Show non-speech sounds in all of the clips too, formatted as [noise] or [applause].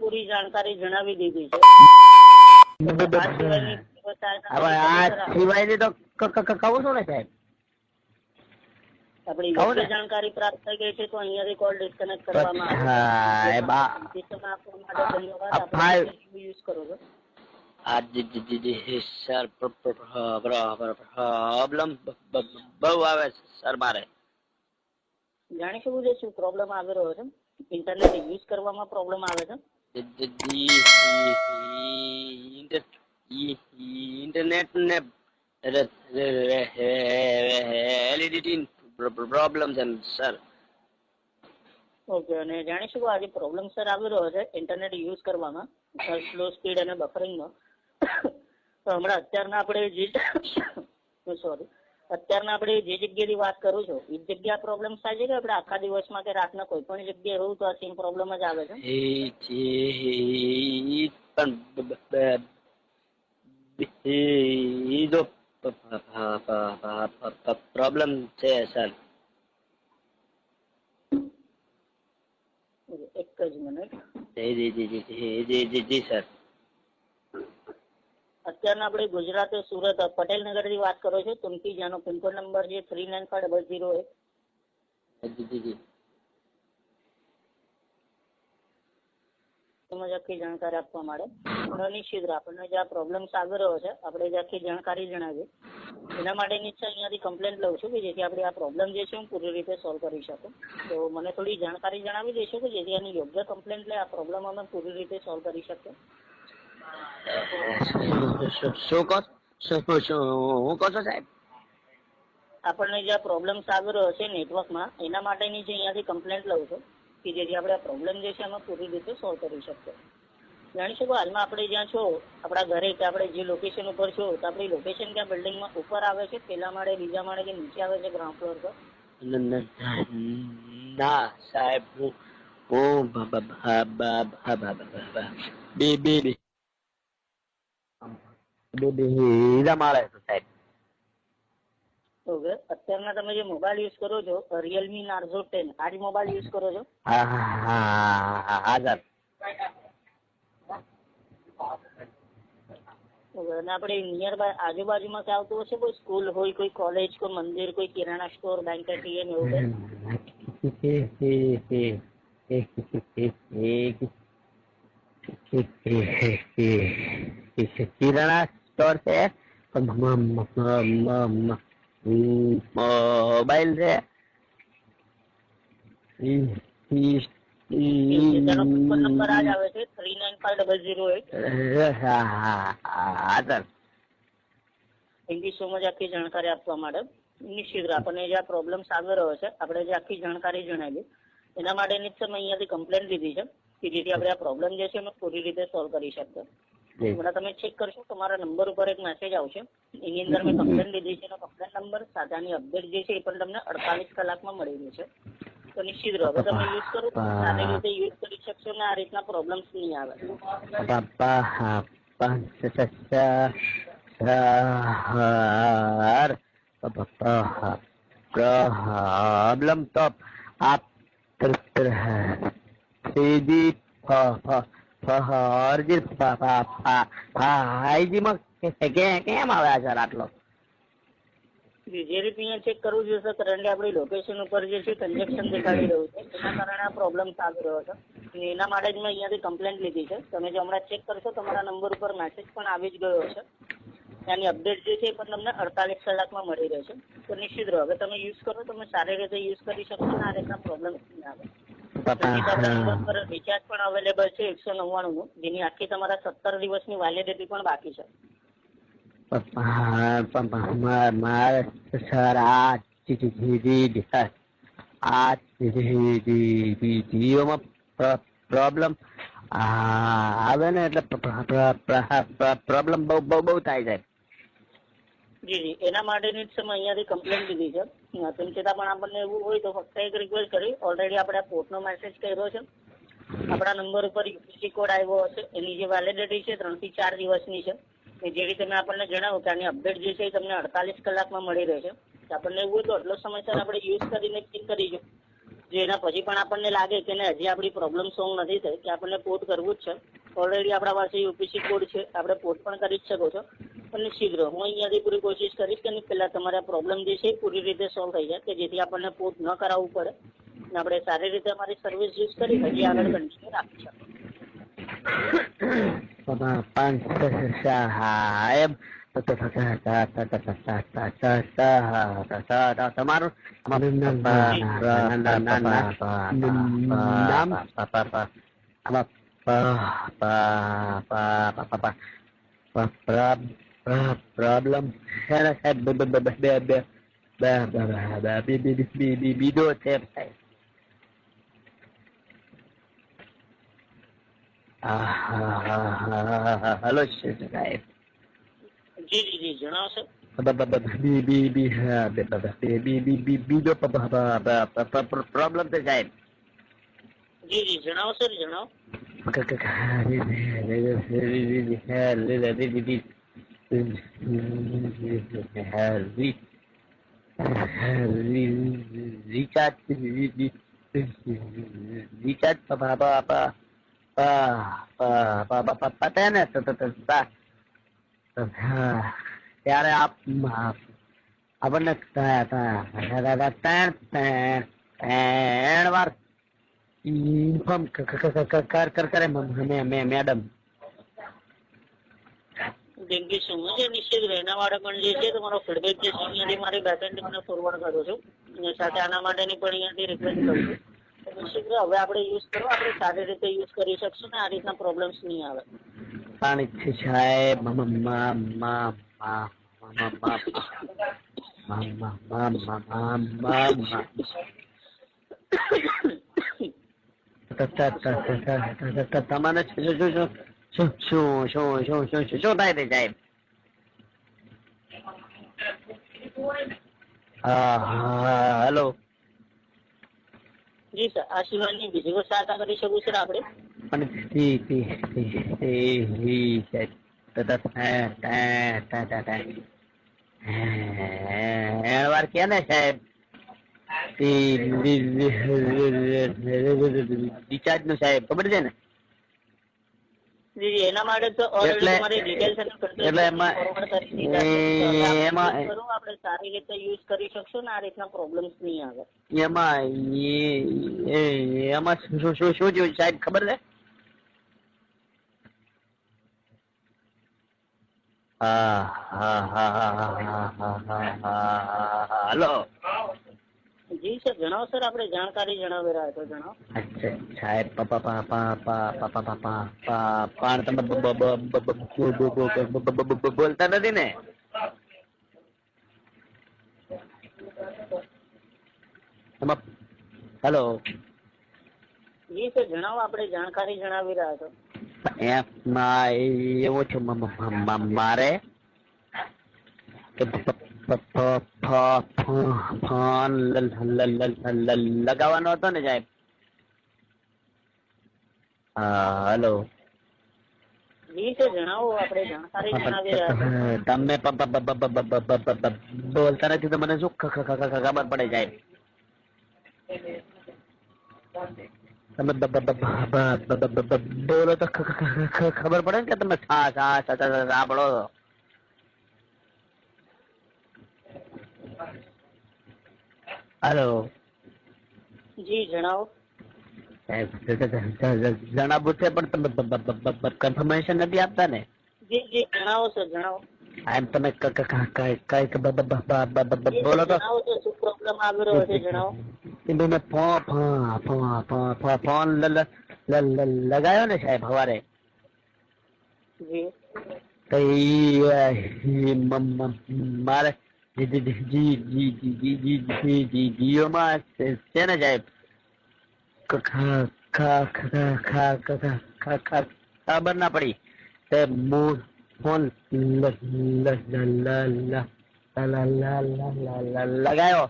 પૂરી જાણકારી જણાવી દીધી છે. તો કહું આપણી જાણકારી પ્રાપ્ત થઈ ગઈ છે તો અહીંયાથી કોલ ડિસ્કનેક્ટ કરવામાં આવે. યુઝ કરો છો. સર પ્રોબ્લેમ બહુ આવે સર મારે. જાણી શકું છે શું પ્રોબ્લેમ આવી રહ્યો છે? ઇન્ટરનેટ યુઝ કરવામાં પ્રોબ્લેમ આવે છે? ઇન્ટરનેટ ને એલઈડી પ્રોબ્લેમ છે સર ઓકે અને જાણી શકું આજે પ્રોબ્લેમ સર આવી રહ્યો છે ઇન્ટરનેટ યુઝ કરવામાં સર સ્લો સ્પીડ અને બફરિંગનો તો હમણાં અત્યારના આપણે જે [coughs] સોરી અત્યારના આપણે જે જગ્યાની વાત કરું છું એ જગ્યા પ્રોબ્લેમ થાય છે કે આપણે આખા દિવસમાં કે રાતના કોઈ પણ જગ્યાએ એવું તો સેમ પ્રોબ્લેમ જ આવે છે એ પણ એ જો પ્રોબ્લેમ છે સર એક જ મિનિટ જી જી જી જી જી જી સર અત્યારના આપણે ગુજરાત સુરત પટેલ નગરથી વાત કરો છો તુમકી જેનો પિનકોડ નંબર છે three nine five double zero તેમજ આખી જાણકારી આપવા માટે નિશ્ચિત. આપણને જે આ પ્રોબ્લેમ્સ આવી રહ્યો છે આપણે જે આખી જાણકારી જણાવી એના માટેની છે અહીંયાથી કમ્પ્લેન્ટ લઉં છું કે જેથી આપણે આ પ્રોબ્લેમ જે છે હું પૂરી રીતે સોલ્વ કરી શકું. તો મને થોડી જાણકારી જણાવી દેશો કે જેથી આની યોગ્ય કમ્પ્લેન્ટ લે આ પ્રોબ્લેમ અમે પૂરી રીતે સોલ્વ કરી શકીએ. શું કહો શું શું હું કહો છો સાહેબ આપણને જે પ્રોબ્લેમ આવી રહ્યો છે નેટવર્કમાં એના માટેની જે અહીંયાથી કમ્પ્લેન્ટ લઉં છું કે જેથી આપણે આ પ્રોબ્લેમ જે છે એમાં પૂરી રીતે સોલ્વ કરી શકીએ જાણી શકો હાલમાં આપણે જ્યાં છો આપણા ઘરે કે આપણે જે લોકેશન ઉપર છો તો આપણી લોકેશન ક્યાં બિલ્ડિંગમાં ઉપર આવે છે પેલા માળે બીજા માળે કે નીચે આવે છે ગ્રાઉન્ડ ફ્લોર પર ન- સાહેબ હું બે બે બ- બ- બ- બ- બ- બ- બ- બી બી બી બી બીજા માળે છું સાહેબ ઓકે અત્યારના તમે જે મોબાઈલ યુઝ કરો છો રિયલમી નાર્ઝો ટેન આ મોબાઈલ યુઝ કરો છો હા હા હા હા હા સર અને આપણે નિયર બાય આજુબાજુમાં ક્યાં આવતું હશે કોઈ સ્કૂલ હોય કોઈ કોલેજ કોઈ મંદિર કોઈ કિરાણા સ્ટોર બેંક એટીએમ એવું કંઈ કિરાણા સ્વર છે. મોબાઈલ છે. ઇંગ્લિશ આખી જાણકારી આપવા માટે. નિશ્ચિત આપણને જે આ પ્રોબ્લેમ સામે રહ્યો છે આપણે જે આખી જાણકારી જણાવી એના માટેની જ છે મેં અહીંયાથી કમ્પ્લેન લીધી છે કે જેથી આપડે આ પ્રોબ્લેમ જે છે પૂરી રીતે સોલ્વ કરી શકીએ. હમણાં તમે ચેક કરશો તમારા નંબર ઉપર એક મેસેજ આવશે. એની અંદર મેં કમ્પ્લેન લીધી છે. કમ્પ્લેન નંબર સાધાની અપડેટ જે છે એ પણ તમને અડતાલીસ કલાકમાં મળી રહેશે તો નિશ્ચિત રહો. હવે તમે યુઝ કરો સારી રીતે યુઝ કરી શકશો ને આ રીતના પ્રોબ્લેમ્સ નહીં આવે. Papa, સર પ્રોબ્લેમ તો આપ ફાઈજીમાં કેમ આવે સર આટલો? જે અહીંયા ચેક કરવું જોઈએ કરંટલી આપણી લોકેશન ઉપર જે છે કન્જેક્શન દેખાડી રહ્યું છે એના કારણે આ પ્રોબ્લેમ આવી રહ્યો છે. અને એના માટે જ મેં અહીંયાથી કમ્પ્લેન્ટ લીધી છે. તમે જો હમણાં ચેક કરશો, તમારા નંબર ઉપર મેસેજ પણ આવી જ ગયો છે એની અપડેટ જે છે, એ પણ તમને અડતાલીસ કલાકમાં મળી રહેશે. તો નિશ્ચિત રહો. હવે તમે યુઝ કરો, તમે સારી રીતે યુઝ કરી શકશો ને આ રીતના પ્રોબ્લેમ નહીં આવે. રિચાર્જ પણ અવેલેબલ છે એકસો નવ્વાણુંનું જેની આખી તમારા સત્તર દિવસની વેલિડિટી પણ બાકી છે સર આ આ જીઓમાં પ્રોબ્લેમ આવે ને એટલે પ્રોબ્લેમ બહુ બહુ બહુ થાય છે જી જી. એના માટેની જ તમે અહીંયાથી કમ્પ્લેન લીધી છે. તેમ છતાં પણ આપણને એવું હોય તો ફક્ત એક રિક્વેસ્ટ કરી. ઓલરેડી આપણે પોર્ટનો મેસેજ કર્યો છે. આપણા નંબર ઉપર યુપીસી કોડ આવ્યો હશે. એની જે વેલિડિટી છે, ત્રણથી ચાર દિવસની છે. એ જે રીતે મેં આપણને જણાવ્યું કે આની અપડેટ જે છે એ તમને અડતાલીસ કલાકમાં મળી રહેશે. આપણને એવું હોય તો આટલો સમય સર આપણે યુઝ કરીને ચેક કરીશું જો એના પછી પણ આપણને લાગે કે હજી આપણી પ્રોબ્લેમ સોલ્વ નથી થઈ, કે આપણને પોર્ટ કરવું જ છે. ઓલરેડી આપણા પાસે યુપીસી કોડ છે. આપણે પોર્ટ પણ કરી જ શકો છો. પણ શીઘ્ર હું અહીંયાથી પૂરી કોશિશ કરીશ કે પહેલાં તમારા પ્રોબ્લેમ જે છે પૂરી રીતે સોલ્વ થઈ જાય કે જેથી આપણને પોત ન કરાવવું પડે અને આપણે સારી રીતે અમારી સર્વિસ યુઝ કરી હજી આગળ કન્ટિન્યુ રાખી તમારું problem أنا أحب بدون تبحث هلو الشيخ نايف جيل جديد يا ناصر بي بي بي ها بي بي بي بي بي بي دو بابا بابا بروبلم تجايب جي جي جناو سر جناو Harry Richard Richard apa apa apa apa apa पता है ना यार आप આપણને ત્રણ ત્રણ વાર ઇન્ફોર્મ કરે madam thank you so much નિશ્ચિત રહેના વાળા પણ જે છે તમારો ફીડબેક જે છે અહીંયાથી મારી બેકએન્ડ મને ફોરવર્ડ કરું છું અને સાથે આના માટેની પણ અહીંયાથી રિક્વેસ્ટ કરું છું નિશ્ચિત હવે આપણે યુઝ કરો આપણે સારી રીતે યુઝ કરી શકશું ને આ રીતના પ્રોબ્લેમ્સ નહીં આવે પાણી છે સાહેબ મા મા તમારે શું શું શું શું શું શું શું થાય છે સાહેબ હા હેલો જી સર કરી શકું આપણે તથા વાર કે ને સાહેબ રિચાર્જનું સાહેબ ખબર છે ને એના માટે તો ઓલરેડી તમારી ડિટેલ્સ અને એટલે એમાં- ફોરવર્ડ કરી દીધા છે. તો આપણે એમાં- આપણે સારી રીતે યુઝ કરી શકશું ને આ રીતના પ્રોબ્લેમ્સ નહીં આવે એમાં એ- એમાં શું શું શું શું સાહેબ ખબર છે હા હા હા હા હા હા હા હા હા હલો જી સર જણાવો સર આપણે જાણકારી જણાવી રહ્યા છો જણાવો અચ્છા સાહેબ પા પા પા પા પા પા પા પા પા પા તમે બ- બ- બ- બ- બ- બ- બ- બ- બ- બ- બ- બોલતા નથી ને હેલો જી સર જણાવો આપણે જાણકારી જણાવી રહ્યા છો એમ એવો છે મારે કે ફાન લગાવવાનો હતો ને સાહેબ હા હલો બોલતા નથી તો મને શું ખબર પડે સાહેબ તમે બોલો તો ખબર પડે ને કે તમે સાંભળો હલો જી જણાવો જણાવું છે પણ તમે કન્ફર્મેશન નથી આપતા ને જી જી જણાવો સર જણાવો એમ તમે કઈક બોલો તો શું પ્રોબ્લેમ આવી રહ્યો છે જણાવો મેં ફોન લગાયો ને સાહેબ સવારે જી તો મારે જીઓમાં છે ને સાહેબ ખબર ના પડી લગાયો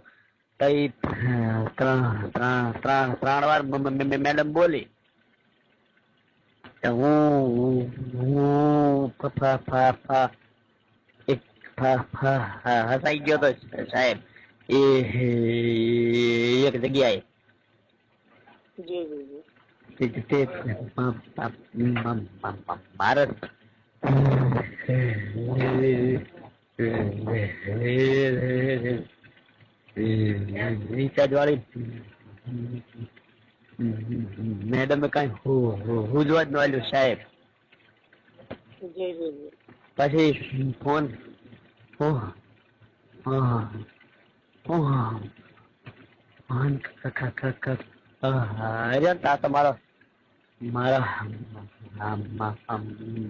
ત્રણ વાર મેડમ બોલી. હું હું zajdziemy z Przeżem i jak zagijaj. Marat. નીચાજવાળી મેડમે કઈ હુજવા જ નોલ્યું સાહેબ પછી ફોન ઓહ ઓહ ઓહ ક અરે તા તમારો, મારા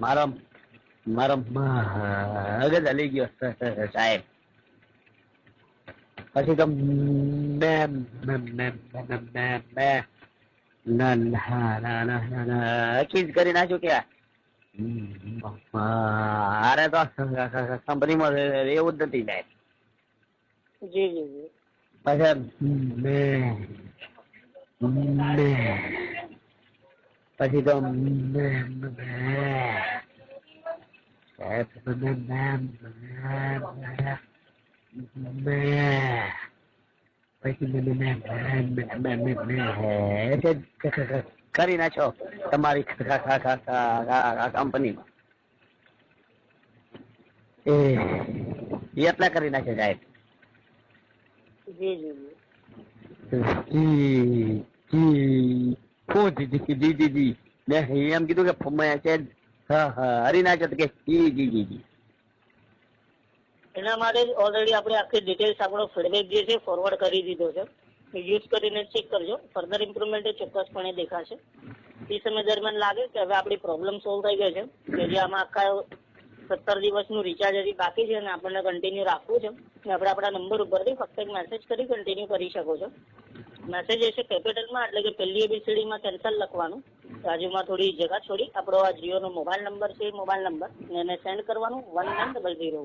મારા મારા મગજ હલી ગયો, સાહેબ. પછી તો મેં મેં મેં મેં ચીજ કરી નાખ્યું કે અરે તો કંપનીમાં એવું જ નથી સાહેબ જી જી જી પછી મેં મેં પછી તો પછી કરી નાખો તમારી કંપનીમાં એ એટલા કરી નાખ્યો સાહેબ? મેં એમ કીધું કે મેં છે હા હા હરી નાખ્યો કે જી જી જી જી. એના માટે ઓલરેડી આપણે આખી ડિટેલ્સ આપણો ફીડબેક જે છે ફોરવર્ડ કરી દીધો છે. યુઝ કરીને ચેક કરજો. ફર્ધર ઇમ્પ્રુવમેન્ટ ચોક્કસપણે દેખાશે. એ સમય દરમિયાન લાગે કે હવે આપણી પ્રોબ્લેમ સોલ્વ થઈ ગઈ છે. કે જે આમાં આખા સત્તર દિવસનું રિચાર્જ હજી બાકી છે અને આપણને કન્ટિન્યુ રાખવું છે. આપણે આપણા નંબર ઉપરથી ફક્ત એક મેસેજ કરી કન્ટિન્યુ કરી શકો છો. મેસેજ હશે કેપિટલમાં એટલે કે પહેલી એબીસીડીમાં કેન્સલ લખવાનું. બાજુમાં થોડી જગા છોડી, આપણો આ જીઓનો મોબાઈલ નંબર છે એ મોબાઈલ નંબર ને એને સેન્ડ કરવાનું વન નાઇન ડબલ ઝીરો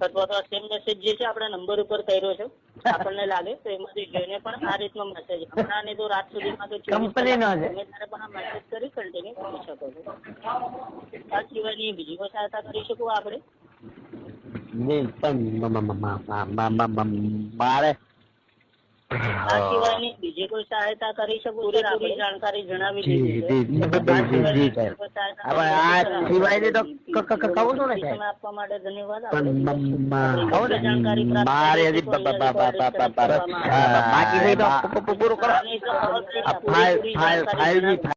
અથવા તો સેમ મેસેજ જે છે, આપણા નંબર ઉપર કર્યો છે. આપણને લાગે તો એમાંથી જોઈને પણ આ રીતનો મેસેજ હમણાં ને તો રાત સુધીમાં તો કંપનીનો કલાક છે. ત્યારે પણ આ મેસેજ કરી કન્ટિન્યુ કરી શકો છો. આ સિવાયની બીજી કોઈ સહાયતા કરી શકું આપણે? નહીં પણ મારે આ સિવાયની બીજી કોઈ સહાયતા કરી શકું પૂરેપૂરી જાણકારી જણાવી દીધી છે. આ સિવાયની તો કહું છું ને તમે આપવા માટે ધન્યવાદ જાણકારી મારે હજી. બાકી થઈ તો પૂરું કરો. File file file